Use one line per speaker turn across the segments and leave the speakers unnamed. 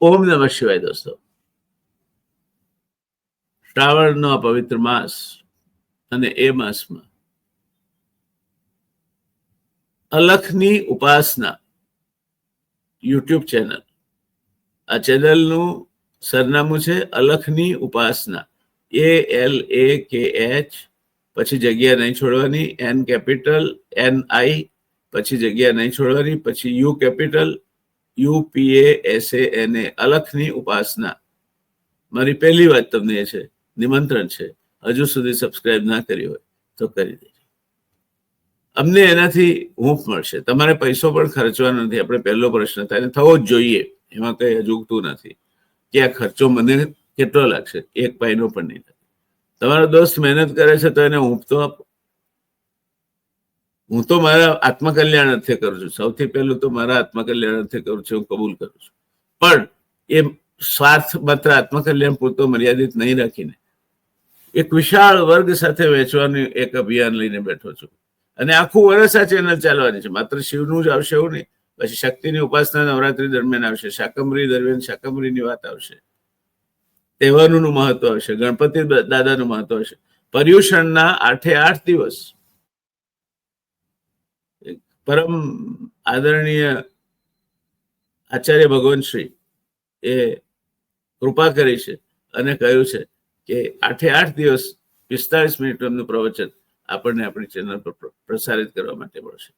ઓમ નમઃ શિવાય દોસ્તો. શ્રાવણનો આ પવિત્ર માસ અને એ માસમાં અલખની ઉપાસના યુટ્યુબ ચેનલ. આ ચેનલનું સરનામું છે અલખની ઉપાસના. એ એલ એ કે એચ પછી જગ્યા નહીં છોડવાની એન કેપિટલ એન આઈ પછી જગ્યા નહીં છોડવાની, પછી U capital UPA S A N A અલખની ઉપાસના. મારી પહેલી વાત તમને એ છે, નિમંત્રણ છે, હજુ સુધી સબસ્ક્રાઇબ ના કરી હોય તો કરી દેજો. અમને એનાથી હૂંફ મળશે. તમારે પૈસો પણ ખર્ચવાનો નથી, આપણે પહેલો પ્રશ્ન થાય અને થવો જ જોઈએ, એમાં કંઈ અજુગતું નથી. કે આ ખર્ચો મને કેટલો લાગશે, એક પાઈનો પણ નહીં તમારો દોસ્ત મહેનત કરે છે તો એને હૂંફ તો આપો. હું તો મારા આત્મકલ્યાણ અર્થે કરું છું. સૌથી પહેલું તો મારા આત્મકલ્યાણ અર્થે કરું છું, હું કબૂલ કરું છું. પણ એ સ્વાર્થ માત્ર આત્મકલ્યાણ પૂરતો મર્યાદિત નહીં રાખીને એક વિશાળ વર્ગ સાથે વેચવાનું એક અભિયાન લઈને બેઠો છું. અને આખું વર્ષ આ ચેનલ ચાલવાની છે. માત્ર શિવનું જ આવશે એવું નહીં. પછી શક્તિની ઉપાસના નવરાત્રી દરમિયાન આવશે. શાકંભરી દરમિયાન શાકંભરીની વાત આવશે. તહેવારોનું મહત્વ હશે, ગણપતિ દાદાનું મહત્વ હશે. પર્યુષણના આઠે આઠ દિવસ. પરમ આદરણીય આચાર્ય ભગવાન શ્રી એ કૃપા કરી છે અને કહ્યું છે કે આઠે આઠ દિવસ પિસ્તાળીસ મિનિટ એમનું પ્રવચન આપણને આપણી ચેનલ પર પ્રસારિત કરવા માટે મળશે.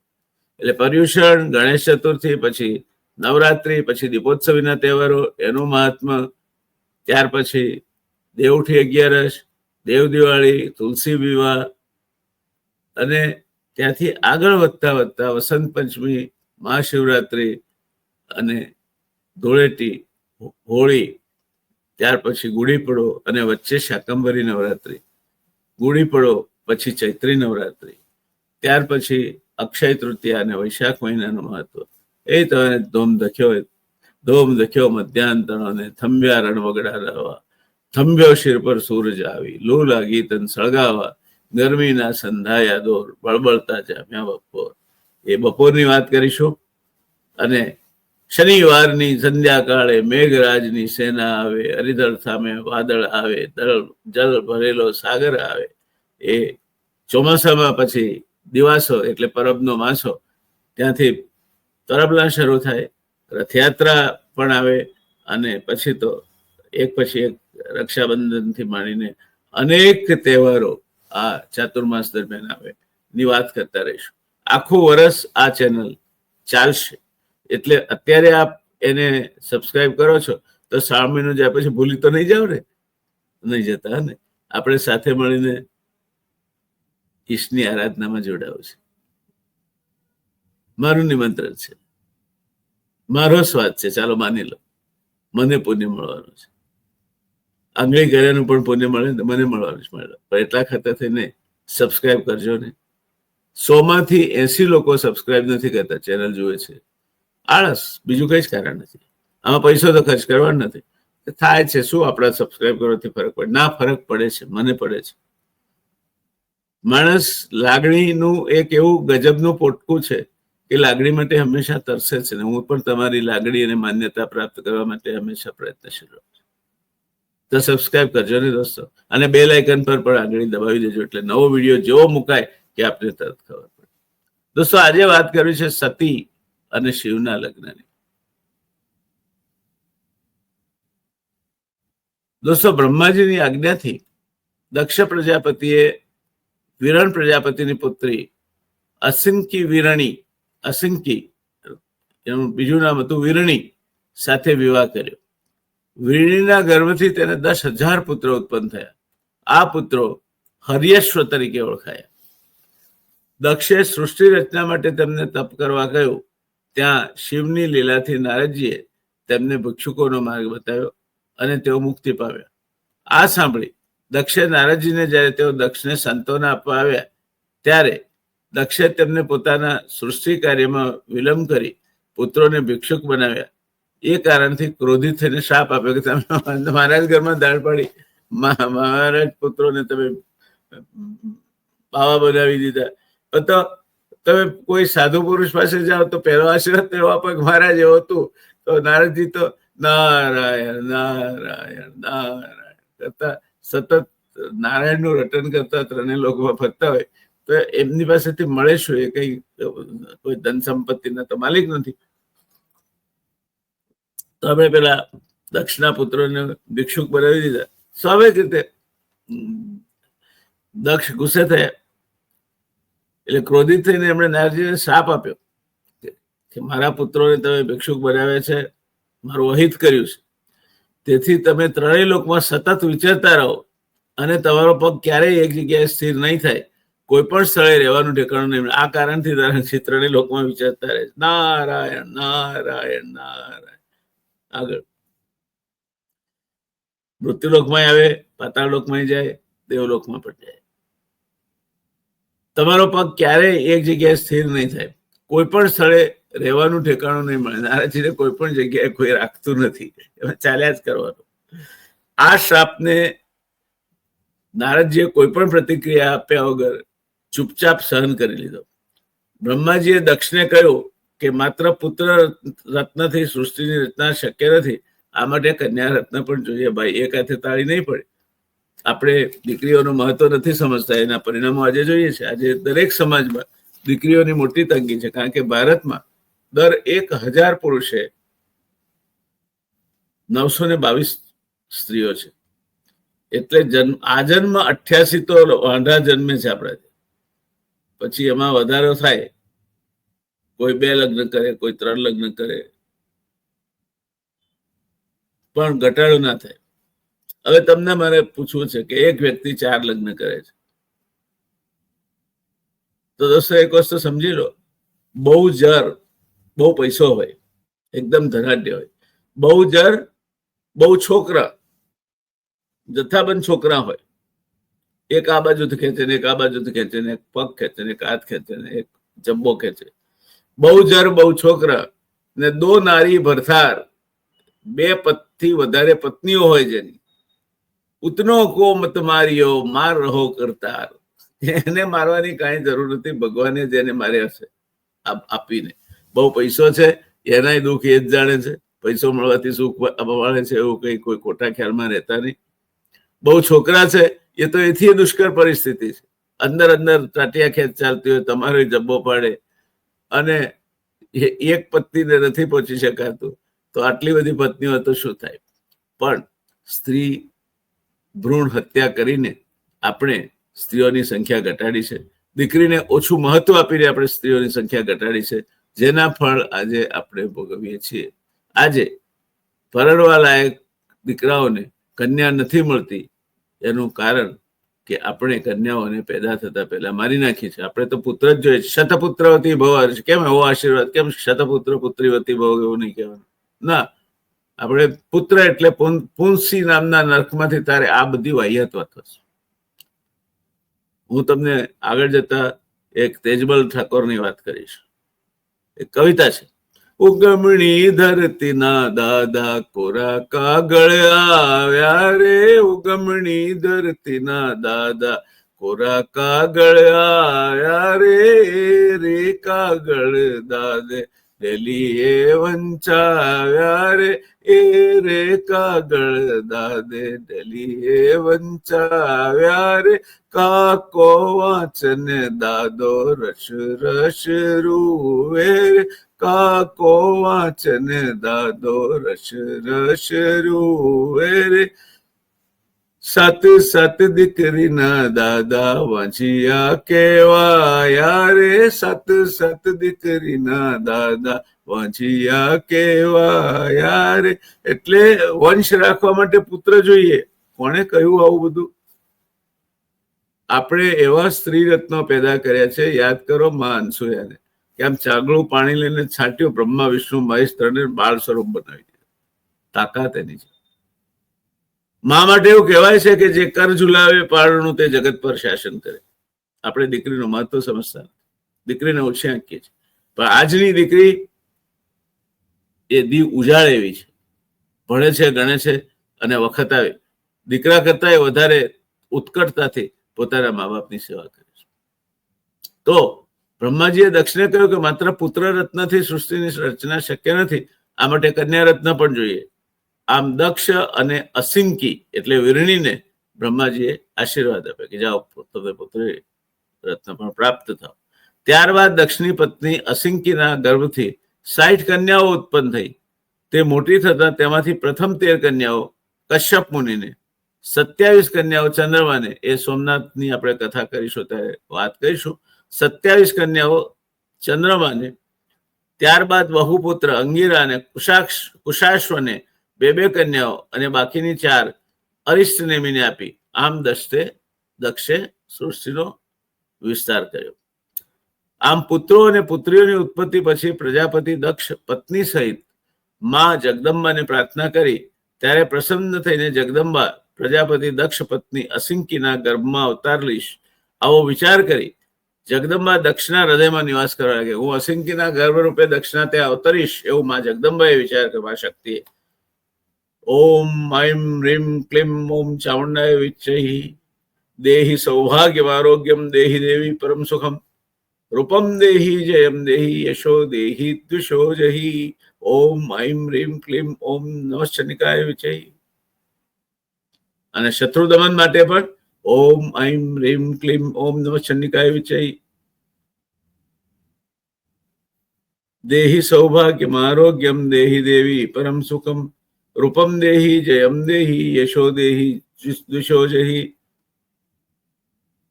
એટલે પર્યુષણ, ગણેશ ચતુર્થી, પછી નવરાત્રી, પછી દીપોત્સવીના તહેવારો, એનું મહાત્મ ત્યાર પછી દેવઠી અગિયારસ, દેવ દિવાળી, તુલસી વિવાહ અને ત્યાંથી આગળ વધતા વધતા વસંત પંચમી, મહાશિવરાત્રી અને ધૂળેટી હોળી, ત્યાર પછી ગુડી પડો અને વચ્ચે શાકંભરી નવરાત્રી ગુડી પડો પછી ચૈત્રી નવરાત્રી, ત્યાર પછી અક્ષય તૃતીયા અને વૈશાખ મહિનાનું મહત્વ. એ તમે ધોમ દખ્યો ધોમ દખ્યો મધ્યાંતણો ને થંભ્યા રણ વગડા રહેવા થંભ્યો શિર પર સૂરજ આવી લૂ ગીતન સળગાવા ગરમીના સંધાયા દોર બળબળતા જામ્યા બપોર. એ બપોરની વાત કરીશું? અને શનિવારની સંધ્યાકાળે મેઘરાજની સેના આવે, હરિદળ સામે વાદળ આવે, દળ, જળ ભરેલો સાગર આવે. એ ચોમાસામાં પછી દિવાસો એટલે પરબનો માસો, ત્યાંથી તરબલા શરૂ થાય. રથયાત્રા પણ આવે અને પછી તો એક પછી એક રક્ષાબંધનથી માંડીને અનેક તહેવારો આ ચાતુર્માસ દરમિયાન આવે ની વાત કરતા રહીશું. આખું વર્ષ આ ચેનલ ચાલશે. એટલે અત્યારે આપ એને સબસ્ક્રાઇબ કરો છો, તો શ્રાવણ મહિનો જાય પછી ભૂલી તો નહીં જાવ ને? નહીં જતા ને? આપણે સાથે મળીને ઈશની આરાધનામાં જોડાવું છે. મારું નિમંત્રણ છે. મારો સ્વાદ છે, ચાલો માની લો. મને પુણ્ય મળવાનું છે. આંગળી કર્યાનું પણ પુણ્ય મળે ને મને મળવાનું જ મળે. પણ એટલા ખાતા થઈને સબસ્ક્રાઇબ કરજો ને. સોમાંથી એસી લોકો સબસ્ક્રાઈબ નથી કરતા ચેનલ જુએ છે. આળસ, બીજું કઈ જ કારણ નથી. આમાં પૈસો તો ખર્ચ કરવાનો નથી. થાય છે, શું આપણા સબસ્ક્રાઇબ કરવાથી ફરક પડે? ના, ફરક પડે છે, મને પડે છે. માણસ લાગણીનું એક એવું ગજબનું પોટકું છે કે લાગણી માટે હંમેશા તરસે છે ને. હું પણ તમારી લાગણી અને માન્યતા પ્રાપ્ત કરવા માટે હંમેશા પ્રયત્નશીલ રહું તો સબસ્ક્રાઇબ કરજો ને દોસ્તો. અને બે લાઇકન પર પણ આગળ દબાવી દેજો એટલે નવો વીડિયો જેવો મુકાય કે આપને તરત ખબર પડે. દોસ્તો, આજે વાત કરવી છે સતી અને શિવના લગ્નની. દોસ્તો, બ્રહ્માજીની આજ્ઞાથી દક્ષ પ્રજાપતિએ વિરણ પ્રજાપતિની પુત્રી અસિનકી વિરણી અસિંકી, એનું બીજું નામ હતું વિરણી, સાથે વિવાહ કર્યો. વિરણીના ગર્ભથી તેને દસ હજાર પુત્રો ઉત્પન્ન થયા. આ પુત્રો હરિયશ્વ તરીકે ઓળખાયા. દક્ષે સૃષ્ટિ રચના માટે તેમને તપ કરવા કહ્યું. ત્યાં શિવની લીલાથી નારદજીએ તેમને ભિક્ષુકોનો માર્ગ બતાવ્યો અને તેઓ મુક્તિ પામ્યા. આ સાંભળી દક્ષે નારદજીને જ્યારે તેઓ દક્ષને સંતોને આપવા આવ્યા, ત્યારે દક્ષે તેમને પોતાના સૃષ્ટિ કાર્યમાં વિલંબ કરી પુત્રોને ભિક્ષુક બનાવ્યા. એ કારણથી ક્રોધિત થઈને શાપ આપ્યો કે તમે મહારાજ ઘરમાં દાળ પાડી. મહારાજ પુત્રોને તમે પાવા બનાવી દીધા. તો તમે કોઈ સાધુ પુરુષ પાસે જાઓ તો પહેલો આશીર્વાદ તેઓ આપે મારા જેવો હતું. તો નારદજી તો નારાયણ નારાયણ નારાયણ કરતા સતત નારાયણનું રટન કરતા ત્રણેય લોકોમાં ફરતા હોય. તો એમની પાસેથી મળે શું? એ કઈ કોઈ ધન સંપત્તિના તો માલિક નથી. તો અમે પેલા દક્ષના પુત્રોને ભિક્ષુક બનાવી દીધા. સ્વાભાવિક રીતે દક્ષ ગુસ્સે થયા. એટલે ક્રોધિત થઈને એમણે નારજીને શાપ આપ્યો કે મારા પુત્રોને તમે ભિક્ષુક બનાવ્યા છે, મારું અહિત કર્યું છે. તેથી તમે ત્રણેય લોકમાં સતત વિચારતા રહો અને તમારો પગ ક્યારેય એક જગ્યાએ સ્થિર નહીં થાય. કોઈ પણ સ્થળે રહેવાનું ઠેકાણું નહીં આ કારણથી તારા ચિત્રને લોકોમાં વિચારતા રહે નારાયણ નારાયણ નારાયણ. આગળ. મૃત્યુલોકમાં આવે, પાતાળ લોકમાં જાય દેવલોકમાં પણ જાય. તમારો પગ ક્યારેય એક જગ્યાએ સ્થિર નહીં થાય. કોઈ પણ સ્થળે રહેવાનું ઠેકાણું નહીં મળે. નારાજીને કોઈ પણ જગ્યાએ કોઈ રાખતું નથી. એમાં ચાલ્યા જ કરવાનું. આ શ્રાપને નારદજીએ કોઈ પણ પ્રતિક્રિયા આપ્યા વગર ચૂપચાપ સહન કરી લીધો. બ્રહ્માજીએ દક્ષને કહ્યું કે માત્ર પુત્ર રત્નથી સૃષ્ટિની રચના શક્ય નથી, આ માટે કન્યા રત્ન પણ જોઈએ. ભાઈ, એક હાથે તાળી નહીં પડે. આપણે દીકરીઓનું મહત્વ નથી સમજતા, એના પરિણામો આજે જોઈએ છે. આજે દરેક સમાજમાં દીકરીઓની મોટી તંગી છે, કારણ કે ભારતમાં દર એક હજાર પુરુષે નવસો ને બાવીસ સ્ત્રીઓ છે. એટલે જન્મ, આ જન્મ અઠ્યાસી તો વાંઢા જન્મે છે આપણા પછી એમાં વધારો થાય. કોઈ બે લગ્ન કરે, કોઈ ત્રણ લગ્ન કરે. પણ ઘટાડો ના થાય. હવે તમને મારે પૂછવું છે કે એક વ્યક્તિ ચાર લગ્ન કરે છે. તો દોસ્તો, એક વસ્તુ સમજી લો. બહુ જર, બહુ પૈસો હોય, એકદમ ધનાઢ્ય હોય. બહુ જર, બહુ છોકરા, જથ્થાબંધ છોકરા હોય. એક આ બાજુથી ખેંચે ને એક આ બાજુથી ખેંચે ને એક પગ ખેંચે ને એક હાથ ખેંચે ને એક જબ્બો ખેંચે. બહુ જર, બહુ છોકરા ને દો નારી ભરથાર. બે પતિ વધારે પત્નીઓ હોય જેની. ઉતનો કો મત માર્યો, માર રહો કરતાર. એને મારવાની કાંઈ જરૂર નથી, ભગવાને જેને માર્યા છે આપીને. બહુ પૈસો છે, એનાય દુઃખ એ જ જાણે છે. પૈસો મળવાથી સુખ મળે છે એવું કઈ કોઈ ખોટા ખ્યાલમાં રહેતા નહીં. બહુ છોકરા છે, એ તો એથી દુષ્કર પરિસ્થિતિ છે. અંદર અંદર ટાટિયા ખેંચ ચાલતી હોય, તમારો જબ્બો પાડે. અને એક પત્નીને નથી પહોંચી શકાતું. તો આટલી બધી પત્નીઓ તો શું થાય? પણ સ્ત્રી ભ્રૂણ હત્યા કરીને આપણે સ્ત્રીઓની સંખ્યા ઘટાડી છે. દીકરીને ઓછું મહત્વ આપીને આપણે સ્ત્રીઓની સંખ્યા ઘટાડી છે. જેના ફળ આજે આપણે ભોગવીએ છીએ. આજે પરણવા લાયક દીકરાઓને કન્યા નથી મળતી, એનું કારણ કે આપણે કન્યાઓને પેદા થતા પહેલા મારી નાખી છે. આપણે તો પુત્ર જ જોઈએ શતપુત્રવતી ભવ કેમ એવો આશીર્વાદ? કેમ શતપુત્ર પુત્રીવતી ભવ એવું નહીં કહેવાનું? ના, આપણે પુત્ર એટલે પુંસી નામના નર્કમાંથી તારે આ બધી વાહિયાત થશે હું તમને આગળ જતા એક તેજબલ ઠાકોરની વાત કરીશ. એક કવિતા છે. ઉગમણી ધરતીના દાદા કોરા કાગળ આવ્યા રે. ઉગમણી ધરતીના દાદા કોરા કાગળ આવ્યા રે. રે કાગળ દાદે ડેલી એ વંચાવ્યા રે. એ રે કાગળ દાદે ડેલી એ વંચાવ્યા રે. કાકો વાંચને દાદો રસ રસ રૂવે કાકો વાંચને દાદો રસ રસ રૂવે રે. સત સત દીકરીના દાદા વાંચિયા કેવાયા રે. સત સત દીકરીના દાદા વાંચિયા કેવાયા રે. એટલે વંશ રાખવા માટે પુત્ર જોઈએ. કોણે કહ્યું આવું બધું? આપણે એવા સ્ત્રી રત્નો પેદા કર્યા છે. યાદ કરો માં અનસુયાને કે આમ ચાગળું પાણી લઈને છાંટ્યું, બ્રહ્મા, વિષ્ણુ, મહેશ ત્રણે બાળ સ્વરૂપ બનાવી દીધું. તાકાત એની છે. મા માટે એવું કહેવાય છે કે જે કર ઝુલાવે પારણું તે જગત પર શાસન કરે. આપણે દીકરીનું મહત્વ સમજતા દીકરીને ઓછી આંકીએ છીએ પણ આજની દીકરી એ દીવ ઉજાળ એવી છે. ભણે છે, ગણે છે અને વખત આવે. દીકરા કરતા એ વધારે ઉત્કટતાથી પોતાના મા બાપની સેવા કરે છે. તો બ્રહ્માજીએ દક્ષને કહ્યું કે માત્ર પુત્ર રત્નથી સૃષ્ટિની રચના શક્ય નથી, આ માટે કન્યા રત્ન પણ જોઈએ. આમ દક્ષ અને અસિંકી એટલે વીરણીને બ્રહ્માજીએ આશીર્વાદ આપ્યા કે જાઓ, તમે પુત્રી રત્ન પણ પ્રાપ્ત થાવ ત્યારબાદ દક્ષની પત્ની અસિંકીના ગર્ભથી સાઠ કન્યાઓ ઉત્પન્ન થઈ. તે મોટી થતા તેમાંથી પ્રથમ તેર કન્યાઓ કશ્યપ મુનિને, સત્યાવીસ કન્યાઓ ચંદ્રમાને, એ સોમનાથની આપણે કથા કરીશું, ત્યારે વાત કરીશું. સત્યાવીસ કન્યાઓ ચંદ્રમાને, ત્યારબાદ વહુપુત્ર અંગીરા અને કુશાક્ષ, કુશાશ્વને બે બે કન્યાઓ અને બાકીની ચાર અરિષ્ટ નેમીને આપી. આમ દક્ષે દક્ષે સૃષ્ટિનો વિસ્તાર કર્યો. આમ પુત્રો અને પુત્રીઓની ઉત્પત્તિ પછી પ્રજાપતિ દક્ષ પત્ની સહિતમાં જગદંબાને પ્રાર્થના કરી. ત્યારે પ્રસન્ન થઈને જગદંબા પ્રજાપતિ દક્ષ પત્ની અસિંકીના ગર્ભમાં અવતાર લઈશ. આવો વિચાર કરી જગદંબા દક્ષના હૃદયમાં નિવાસ કરવા લાગે. હું અસિંકીના ગર્ભ રૂપે દક્ષિણા ત્યાં અવતરીશ એવું માં જગદંબાએ વિચાર કરવા શક્તિ ઓમ ઐમ રીમ ક્લીમ ઓમ ચામુંડાય વિચહી દેહી સૌભાગ્યમ આરોગ્યમ દેહી દેવી પરમ સુખમ. રૂપમ દેહી જયમ દેહી યશો દેહી દ્વિષો જહી. ઓમ ઐમ રીમ ક્લીમ ઓમ નમશ્ચનિકાય વિચય અને શત્રુ દમન માટે પણ ઓમ ઐમ રેમ ક્લીમ ઓમ નમશ્ચનિકાય વિચય. દેહી સૌભાગ્યમ આરોગ્યમ દેહી દેવી પરમ સુખમ. રૂપમ દેહી જયમ દેહી યશો દેહી દ્વિષો જહી.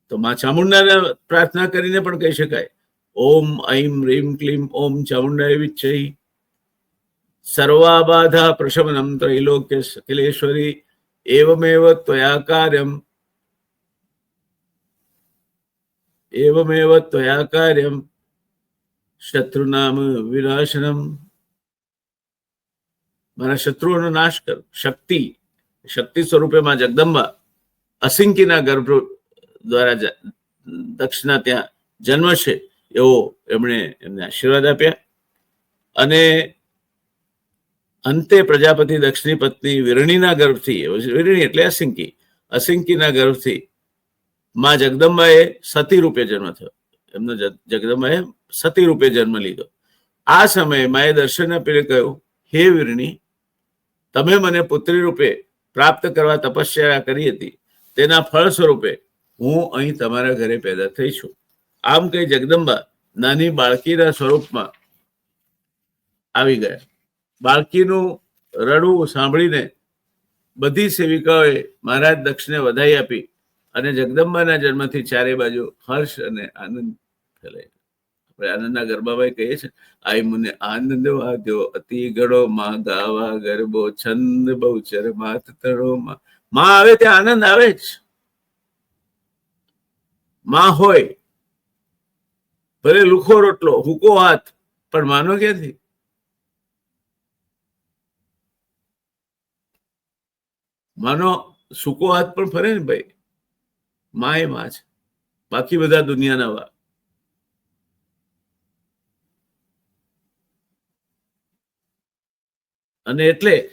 તો માં ચામુંડાને પ્રાર્થના કરીને પણ કહી શકાય. ઓમ ઐમ રીમ ક્લીમ ઓમ ચામુંડાય વિચય. સર્વાબાધા પ્રશમનમ ત્રૈલોક્ય અખિલેશ્વરી. એવમેવ ત્વયા કાર્યમ એવમેવ ત્વયા કાર્યમ શત્રુનામ વિનાશનમ મારા શત્રુઓનો નાશ કર શક્તિ શક્તિ સ્વરૂપે માં જગદંબા અસિંકીના ગર્ભ દ્વારા દક્ષના ત્યાં જન્મ છે એવો એમણે એમને આશીર્વાદ આપ્યા અને અંતે પ્રજાપતિ દક્ષની પત્ની વિરણીના ગર્ભથી વિરણી એટલે અસિંકી અસિંકીના ગર્ભથી માં જગદંબાએ સતી રૂપે જન્મ થયો. એમનો જગ- જગદંબાએ સતી રૂપે જન્મ લીધો. આ સમયે માએ દર્શન આપીને કહ્યું, હે વિરણી તમે મને પુત્રી રૂપે પ્રાપ્ત કરવા તપસ્યા કરી હતી. તેના ફળ સ્વરૂપે હું અહીં તમારા ઘરે પેદા થઈ છું. આમ કહી જગદંબા નાની બાળકીના સ્વરૂપમાં આવી ગયા. બાળકીનું રડવું સાંભળીને બધી સેવિકાઓએ મહારાજ દક્ષને વધાઈ આપી. અને જગદંબાના જન્મથી ચારે બાજુ હર્ષ અને આનંદ ફેલાય. આપણે આનંદના ગરબાભાઈ કહીએ છીએ, આઈ મને આનંદ વાદ્યો અતિ ગળો માં ગાવા ગરબો, છંદ બહુચર માત તળો માં. આવે તે આનંદ આવે જ. માં હોય, ભલે લુખો રોટલો, હુકો હાથ, પણ માનો ક્યાંથી? માનો, સૂકો હાથ પણ ફરે ને ભાઈ. માં એ માં છે. બાકી બધા દુનિયાના વા અને એટલે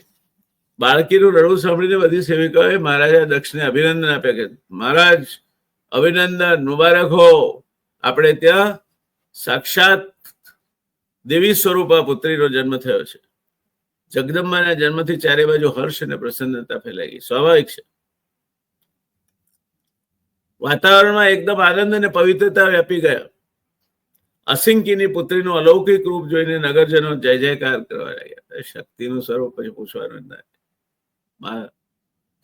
બાળકીનું રડવું સાંભળીને બધી સેવિકાઓએ મહારાજા દક્ષને અભિનંદન આપ્યા કે, મહારાજ, અભિનંદન મુબારક હો આપણે ત્યાં સાક્ષાત દેવી સ્વરૂપા પુત્રીનો જન્મ થયો છે. જગદંબાના જન્મથી ચારે બાજુ હર્ષ અને પ્રસન્નતા ફેલાઈ ગઈ. સ્વાભાવિક છે. વાતાવરણમાં એકદમ આનંદ અને પવિત્રતા વ્યાપી ગયા. અસિંકીની પુત્રીનું અલૌકિક રૂપ જોઈને નગરજનો જય જયકાર કરવા લાગ્યા. શક્તિનું સ્વરૂપ પછી પૂછવાનું જ ના.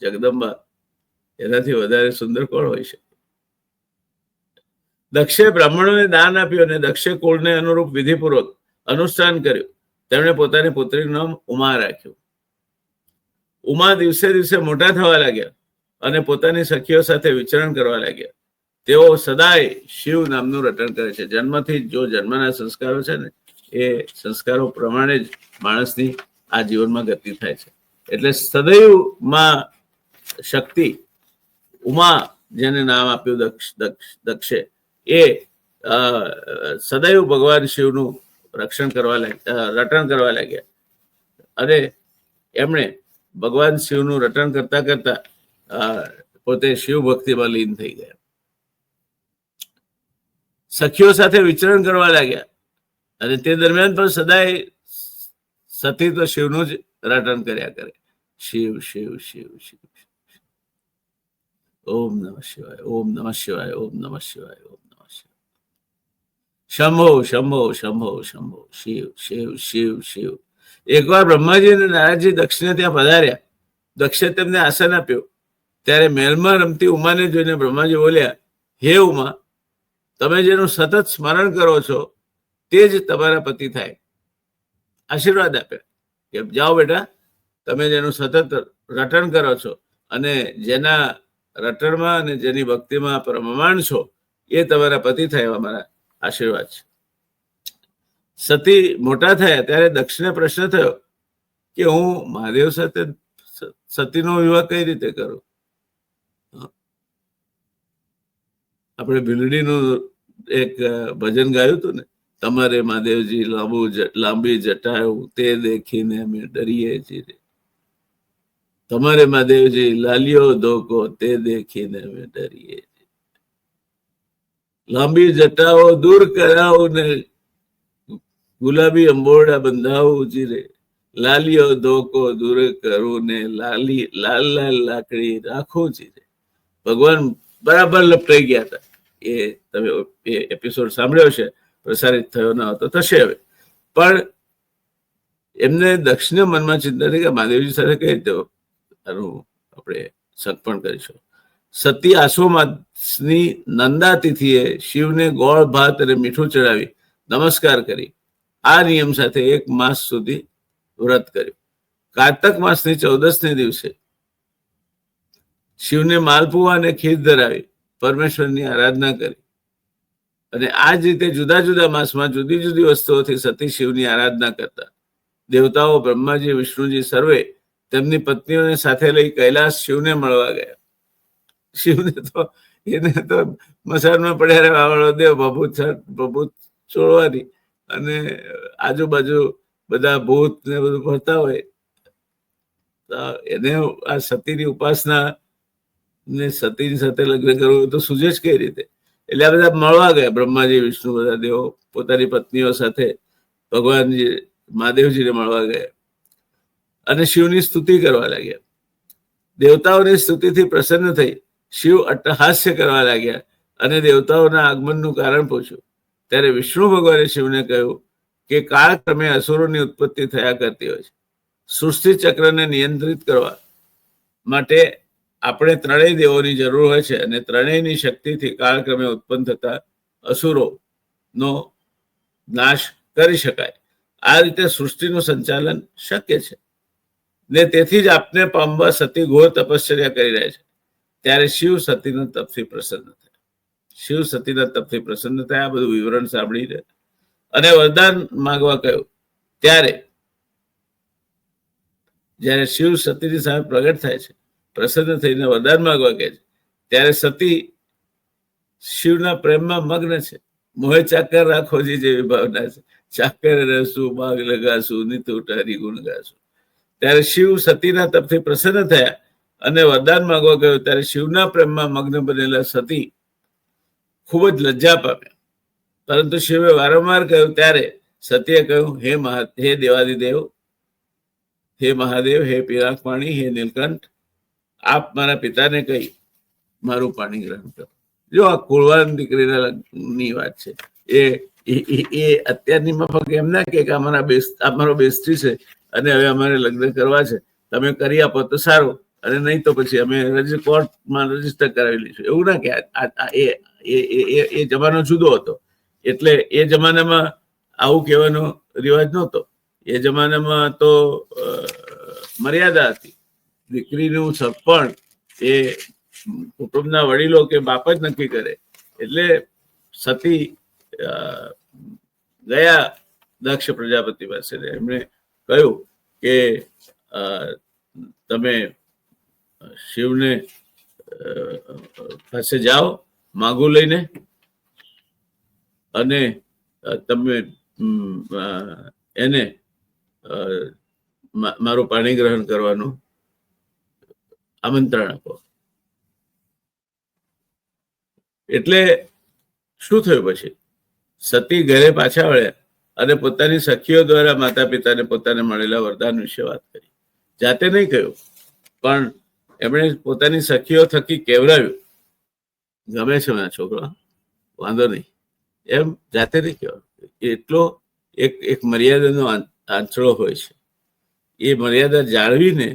જગદંબા એનાથી વધારે સુંદર કોણ હોય છે દક્ષે બ્રાહ્મણોને દાન આપ્યું અને દક્ષે કુળને અનુરૂપ વિધિપૂર્વક અનુષ્ઠાન કર્યું. તેમણે પોતાની પુત્રીનું નામ ઉમા રાખ્યું. ઉમા દિવસે દિવસે મોટા થવા લાગ્યા. અને પોતાની સખીઓ સાથે વિચરણ કરવા લાગ્યા. તેઓ સદાય શિવ નામનું રટણ કરે છે. જન્મથી જ જન્મના સંસ્કારો છે ને, એ સંસ્કારો પ્રમાણે જ માણસની આ જીવનમાં ગતિ થાય છે. એટલે સદૈવમાં શક્તિ, ઉમા જેને નામ આપ્યું દક્ષ દક્ષ, દક્ષે, એ સદૈવ ભગવાન શિવનું રક્ષણ કરવા લાગ્યા રટણ કરવા લાગ્યા. અને એમણે ભગવાન શિવનું રટણ કરતા કરતા પોતે શિવ ભક્તિમાં લીન થઈ ગયા. સખીઓ સાથે વિચરણ કરવા લાગ્યા અને તે દરમિયાન પણ સદાય સતી તો શિવનું જ રટન કર્યા કરે. શિવ શિવ શિવ શિવ. ઓમ નમઃ શિવાય, ઓમ નમઃ શિવાય, ઓમ નમઃ શિવાય, ઓમ નમઃ શિવાય. શંભો શંભો શંભો શંભો. શિવ શિવ શિવ શિવ. એકવાર બ્રહ્માજી અને નારાયણજી દક્ષિણે ત્યાં પધાર્યા. દક્ષે તેમને આસન આપ્યું. ત્યારે મહેલમાં રમતી ઉમાને જોઈને બ્રહ્માજી બોલ્યા, હે ઉમા, તમે જેનું સતત સ્મરણ કરો છો, તે જ તમારા પતિ થાય. આશીર્વાદ આપ્યા કે જાઓ બેટા, તમે જેનું સતત રટણ કરો છો અને જેના રટણમાં અને જેની ભક્તિમાં પ્રમાણ છો, એ તમારા પતિ થાય એવા મારા આશીર્વાદ છે. સતી મોટા થયા ત્યારે દક્ષને પ્રશ્ન થયો કે હું મહાદેવ સાથે સતીનો વિવાહ કઈ રીતે કરું? આપણે ભીલડીનું એક ભજન ગાયું હતું ને, તમારે મહાદેવજી લાંબુ લાંબી જટાયું તે દેખીને અમે ડરીએ છીએ. તમારે મહાદેવજી લાલિયો ધોકો તે દેખીને અમે ડરીએ લાંબી જટાઓ દૂર કરાવો ને, ગુલાબી અંબોરડા બંધાવું જીરે લાલિયો ધોકો દૂર કરું ને, લાલી, લાલ લાલ લાકડી રાખું જીરે ભગવાન બરાબર લપટાઈ ગયા હતા. એ તમે એ એપિસોડ સાંભળ્યો છે, પ્રસારિત થયો ન હતો, થશે હવે. પણ એમને દક્ષિણ મનમાં ચિંતા થઈ કે મહાદેવજી સાથે કઈ રીતે આનું આપણે સગપણ કરીશું. સતી આસો માસની નંદા તિથિએ શિવને ગોળ ભાત અને મીઠું ચડાવી નમસ્કાર કરી. આ નિયમ સાથે એક માસ સુધી વ્રત કર્યું. કારતક માસની ચૌદસને દિવસે શિવને માલપુઆ અને ખીર ધરાવી પરમેશ્વરની આરાધના કરી. અને આ જ રીતે જુદા જુદા માસમાં જુદી જુદી વસ્તુઓથી સતી શિવની આરાધના કરતા. દેવતાઓ બ્રહ્માજી, વિષ્ણુજી સર્વે તેમની પત્નીઓને સાથે લઈ કૈલાસ શિવને મળવા ગયા. શિવને તો, એને તો મસાનમાં પડ્યા રહેવા વાળો દેવ ભભૂત ભભૂત છોડવાની અને આજુબાજુ બધા ભૂત ને બધું ફરતા હોય. એને આ સતીની ઉપાસના ને સતીની સાથે લગ્ન કરવું તો સૂજે જ કઈ રીતે? એટલે આ બધા મળવા ગયા, બ્રહ્માજી, વિષ્ણુ બધા દેવો, પોતાની પત્નીઓ સાથે ભગવાનજી મહાદેવજીને મળવા ગયા. અને શિવની સ્તુતિ કરવા લાગ્યા. દેવતાઓની સ્તુતિથી પ્રસન્ન થઈ શિવ અટ્ટહાસ્ય કરવા લાગ્યા અને દેવતાઓના આગમનનું કારણ પૂછ્યું. ત્યારે વિષ્ણુ ભગવાને શિવને કહ્યું કે કાળક્રમે અસુરોની ઉત્પત્તિ થયા કરતી હોય છે. સૃષ્ટિ ચક્રને નિયંત્રિત કરવા માટે આપણે ત્રણેય દેવોની જરૂર હોય છે અને ત્રણેયની શક્તિથી કાળક્રમે ઉત્પન્ન થતા અસુરો નો નાશ કરી શકાય. આ રીતે સૃષ્ટિનું સંચાલન શક્ય છે. ને તેથી જ આપને પામવા સતી ઘોર તપશ્ચર્યા કરી રહ્યા છે. ત્યારે શિવ સતીના તપથી પ્રસન્ન થયા. શિવ સતીના તપથી પ્રસન્ન થયા, આ બધું વિવરણ સાંભળીને અને વરદાન માંગવા કહ્યું, ત્યારે જ્યારે શિવ સતીની સામે પ્રગટ થાય છે પ્રસન્ન થઈને વરદાન માગવા કહે છે. ત્યારે સતી શિવના પ્રેમમાં મગ્ન છે. મોહે ચાકર રાખોજી જેવી ભાવના છે. ચાકર રહેશું માગ લગાશું, નિત ઉટારી ગુણ ગાશું. ત્યારે શિવ સતીના તપથી પ્રસન્ન થયા અને વરદાન માંગવા ગયો. ત્યારે શિવના પ્રેમમાં મગ્ન બનેલા સતી ખૂબ જ લજ્જા પામ્યા. પરંતુ શિવે વારંવાર કહ્યું, ત્યારે સતીએ કહ્યું, હે મહા, હે દેવાદિદેવ, હે મહાદેવ, હે પિરાક પાણી હે નીલકંઠ આપ મારા પિતાને કહી, મારું પાણી ગ્રહણ કરો. જો આ કુળવાન દીકરીના લગ્નની વાત છે, એ, એ- અત્યારની માફક એમ ના કે અમારા બેસ અમારો બેસ્ટી છે અને હવે અમારે લગ્ન કરવા છે. તમે કરી આપો તો સારું, અને નહીં તો પછી અમે રજી, કોર્ટમાં રજિસ્ટર કરાવી લઈશું. એવું ના કે એ- એ જમાનો જુદો હતો. એટલે એ જમાનામાં આવું કહેવાનો રિવાજ નહોતો. એ જમાનામાં તો મર્યાદા હતી. દીકરીનું સરપણ એ કુટુંબના વડીલો કે બાપ જ નક્કી કરે. એટલે સતી ગયા દક્ષ પ્રજાપતિ પાસે એમણે કહ્યું કે તમે શિવને પાસે જાઓ, માંગુ લઈને અને તમે એને મારું પાણી ગ્રહણ કરવાનું આમંત્રણ આપો. એટલે શું થયું પછી? સતી ઘરે પાછા વળ્યા અને પોતાની સખીઓ દ્વારા માતા પિતાને પોતાને મળેલા વરદાન વિશે વાત કરી. જાતે નહીં કહ્યું, પણ એમણે પોતાની સખીઓ થકી કેવડાવ્યું? ગમે છે મારા છોકરા, વાંધો નહીં. એમ જાતે નહીં કહેવાનું. એટલો એક એક મર્યાદાનો આંચળો હોય છે. એ મર્યાદા જાળવીને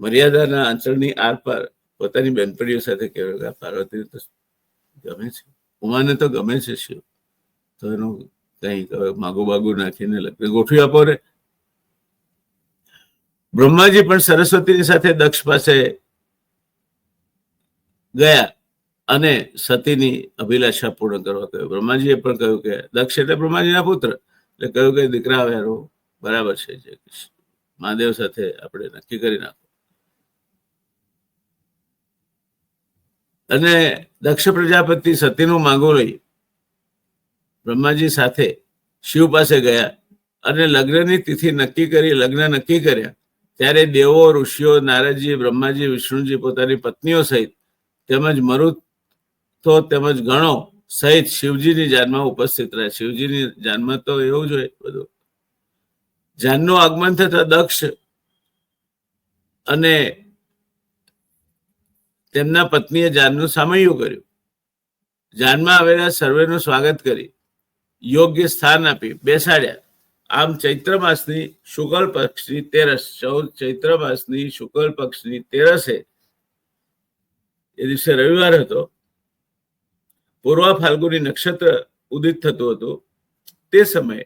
મર્યાદાના આંચળની આરપાર પોતાની બેનપણીઓ સાથે કહેવાય પાર્વતી તો ગમે છે. ઉમાને તો ગમે છે શિવ. તો એનું કઈ માગો બાગુ નાખીને લગ્ન ગોઠવી આપો ને. બ્રહ્માજી પણ સરસ્વતીની સાથે દક્ષ પાસે ગયા અને સતીની અભિલાષા પૂર્ણ કરવા કહ્યું. બ્રહ્માજીએ પણ કહ્યું કે દક્ષ એટલે બ્રહ્માજીના પુત્ર. એટલે કહ્યું કે દીકરા વેરો બરાબર છે જય કૃષ્ણ. મહાદેવ સાથે આપણે નક્કી કરી નાખો. અને દક્ષ પ્રજાપતિ સતીનું માંગો લઈ બ્રહ્માજી સાથે શિવ પાસે ગયા અને લગ્નની તિથિ નક્કી કરી, લગ્ન નક્કી કર્યા. ત્યારે દેવો, ઋષિઓ, નારદજી, બ્રહ્માજી, વિષ્ણુજી પોતાની પત્નીઓ સહિત તેમજ મરુતો તેમજ ગણો સહિત શિવજીની જાનમાં ઉપસ્થિત રહ્યા. શિવજીની જાનમાં તો એવું જ હોય બધું. જાનનું આગમન થતા દક્ષ અને તેમના પત્નીએ જાનનું સામયું કર્યું. જાનમાં આવેલા સર્વેનું સ્વાગત કરી. યોગ્ય સ્થાન આપી બેસાડ્યા. આમ ચૈત્ર માસની શુક્લ પક્ષની તેરસ, ચૌદ ચૈત્ર માસની શુક્લ પક્ષની તેરસે એ દિવસે રવિવાર હતો. પૂર્વ ફાલ્ગુની નક્ષત્ર ઉદિત થતું હતું. તે સમયે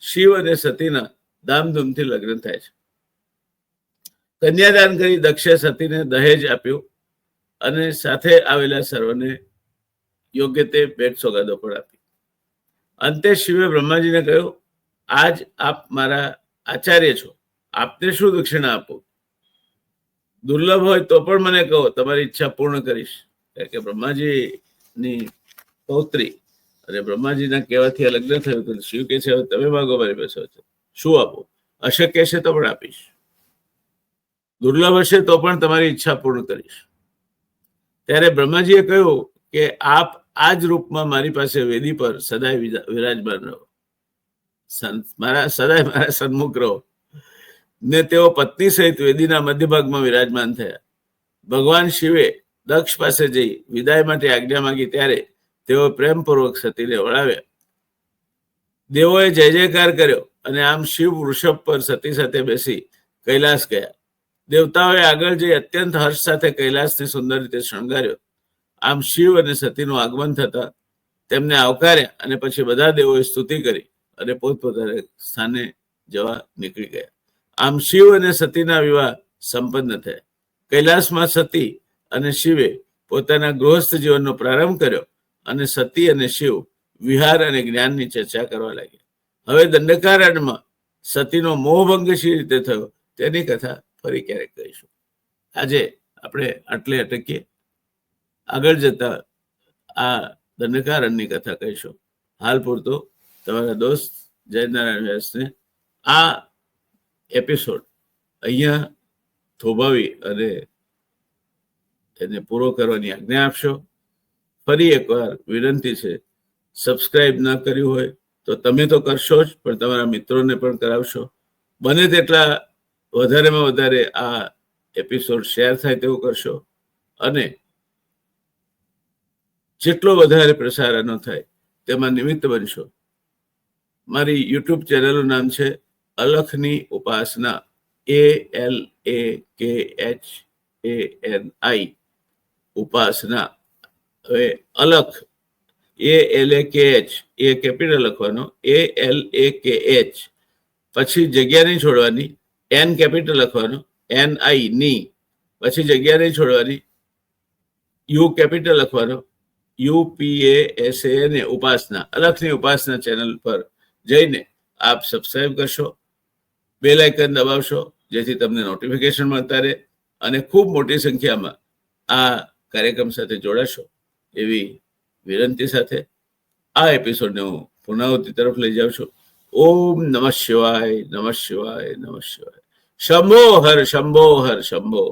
શિવ અને સતીના ધામધૂમથી લગ્ન થાય છે. કન્યાદાન કરી દક્ષે સતીને દહેજ આપ્યું. અને સાથે આવેલા સર્વને યોગ્ય તે ભેટ સોગાદો પણ આપી. અંતે શિવે બ્રહ્માજીને કહ્યું, આજ આપ મારા આચાર્ય છો. આપને શું દક્ષિણા આપો? દુર્લભ હોય તો પણ મને કહો. તમારી ઈચ્છા પૂર્ણ કરીશ. કારણ કે બ્રહ્માજીની પૌત્રી અને બ્રહ્માજીના કહેવાથી આ લગ્ન થયું તો શિવ કે છે, હવે તમે માગો મારી પાસે. શું આપો? અશક્ય છે તો પણ આપીશ. દુર્લભ હશે તો પણ તમારી ઈચ્છા પૂર્ણ કરીશ. ત્યારે બ્રહ્માજીએ કહ્યું કે આપ આ જ રૂપમાં મારી પાસે વેદી પર સદાય વિરાજમાન રહો. મારા, સદાય મારા સન્મુખ રહો. ને તેઓ પત્ની સહિત વેદીના મધ્યભાગમાં વિરાજમાન થયા. ભગવાન શિવે દક્ષ પાસે જઈ વિદાય માટે આજ્ઞા માંગી ત્યારે તેઓ પ્રેમપૂર્વક સતીને વળાવ્યા. દેવોએ જય જયકાર કર્યો અને આમ શિવ વૃષભ પર સતી સાથે બેસી કૈલાસ ગયા. દેવતાઓએ આગળ જઈ અત્યંત હર્ષ સાથે કૈલાસને સુંદર રીતે શણગાર્યો. આમ શિવ અને સતીનું આગમન થતા તેમને આવકાર્યા અને પછી બધા દેવોએ સ્તુતિ કરી અને પોતપોતાના સ્થાને જવા નીકળી ગયા. આમ શિવ અને સતીના વિવાહ સંપન્ન થયા. કૈલાસમાં સતી અને શિવે પોતાના ગૃહસ્થ જીવનનો પ્રારંભ કર્યો અને સતી અને શિવ વિહાર અને જ્ઞાનની ચર્ચા કરવા લાગ્યા. હવે દંડકારણ્યમાં સતીનો મોહભંગ શી રીતે થયો તેની કથા ફરી ક્યારેક કહીશું આજે આપણે આટલે અટકીએ. આગળ જતા આ દંડકારણની કથા કહીશું. હાલ પૂરતો. તમારા દોસ્ત જયનારાયણ વ્યાસને આ એપિસોડ અહીંયા થોભાવી અને એને પૂરો કરવાની આજ્ઞા આપશો. ફરી એકવાર વિનંતી છે, સબસ્ક્રાઇબ ન કર્યું હોય તો તમે તો કરશો જ, પણ તમારા મિત્રોને પણ કરાવશો. બને તેટલા વધારેમાં વધારે આ એપિસોડ શેર થાય તેવું કરશો. અને જેટલો વધારે પ્રસાર આનો થાય, તેમાં નિમિત્ત બનશો. મારી યુટ્યુબ ચેનલનું નામ છે અલખની ઉપાસના એ એલ એ કે એચ એ એન આઈ ઉપાસના. હવે અલખ એ એલ એ કે એચ એ કેપિટલ લખવાનો એ એલ એ કે એચ પછી જગ્યા નહીં છોડવાની એન કેપિટલ લખવાનો. એન આઈ ની પછી જગ્યા નહીં છોડવાની. યુ કેપિટલ લખવાનો. U P A S A ઉપાસના. અલખની ઉપાસના ચેનલ પર જઈને આપ સબસ્ક્રાઈબ કરશો. બેલ આઇકન દબાવશો, જેથી તમને નોટિફિકેશન મળતા રહે અને ખૂબ મોટી સંખ્યામાં આ કાર્યક્રમ સાથે જોડાશો. એવી વિનંતી સાથે આ એપિસોડને હું પુનરાવૃત્તિ તરફ લઈ જાઉં છું. ઓમ નમઃ શિવાય નમઃ શિવાય નમઃ શિવાય. શંભો હર શંભો હર શંભો